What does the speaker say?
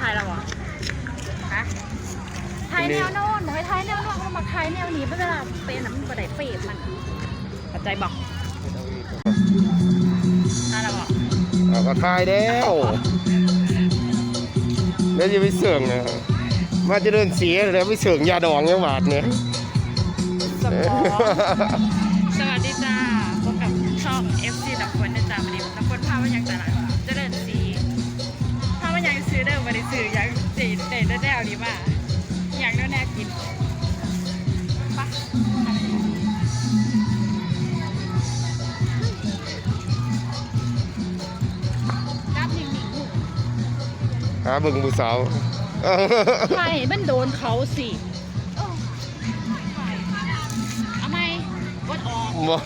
ถ่ายแล้วเหรอฮะถ่ายแนวโน้นบอกให้ถ่ายแนวโน้นกมาถ่ายแนวนี้เพื่อเะลาเป็นน้ำมันกระไดเปรตมันเข้ใจบอกถ่ายแล้วบอเราก็ถ่ายแล้วแล้วจะไปเสื่องนะมาจะเดินเสียแล้วไปเสื่องยาดองยังหวาดเนี่ยสวัสดีจ้าพบกับช่อง FC ดับคน ซื้อเด้อมาได้ซื้อยังจีเตะแนวดีมากอยากได้แนวกินปะดับหนิงหนิงหาเบิ่งผู้สาวใช่มันโดนเขาสิเอาไหมกดออกบ่